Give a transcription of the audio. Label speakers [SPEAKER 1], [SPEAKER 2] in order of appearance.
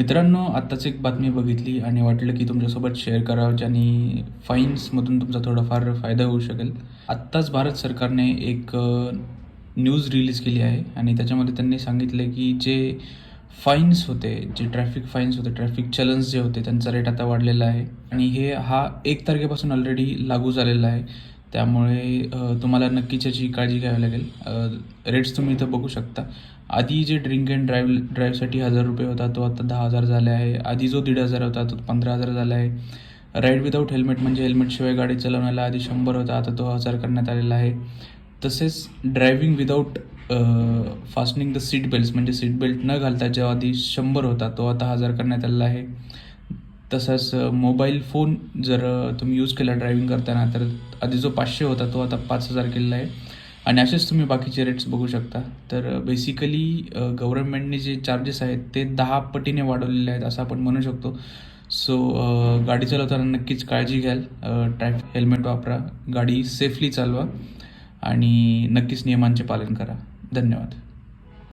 [SPEAKER 1] मित्रांनो आत्ताच एक बातमी बघितली आणि वाटलं की तुमच्यासोबत शेअर करावं ज्याने फाईन्समधून तुमचा थोडाफार फायदा होऊ शकेल. आत्ताच भारत सरकारने एक न्यूज रिलीज केली आहे आणि त्याच्यामध्ये त्यांनी सांगितले की जे फाईन्स होते जे ट्रॅफिक फाईन्स होते ट्रॅफिक चलन्स जे होते त्यांचा रेट आता वाढलेला आहे. आणि हे हा एक तारखेपासून ऑलरेडी लागू झालेला आहे. त्यामुळे तुम्हाला नक्कीच याची काळजी घ्यावी लागेल. रेट्स तुम्ही इथं बघू शकता. आधी जे ड्रिंक अँड ड्राईव्ह ड्राईव्हसाठी हजार रुपये होता तो आता दहा हजार झाला आहे. आधी जो दीड हजार होता तो पंधरा हजार झाला आहे. राईड विदाऊट हेल्मेट म्हणजे हेल्मेटशिवाय गाडी चालवण्याला आधी शंभर होता आता तो हजार करण्यात आलेला आहे. तसेच driving without fastening the seat belt म्हणजे सीट बेल्ट न घालता जेव्हा आधी शंभर होता तो आता हजार करण्यात आलेला आहे. तसंच मोबाईल फोन जर तुम्ही यूज केला ड्रायव्हिंग करताना तर आधी जो पाचशे होता तो आता पाच हजार केलेला आहे. आणि असेच तुम्ही बाकीचे रेट्स बघू शकता. तर बेसिकली गव्हर्नमेंटने जे चार्जेस आहेत ते दहा पटीने वाढवलेले आहेत असं आपण म्हणू शकतो. सो गाडी चालवताना नक्कीच काळजी घ्याल. ट्रॅफिक हेल्मेट वापरा. गाडी सेफली चालवा. आणि नक्कीच नियमांचे पालन करा. धन्यवाद.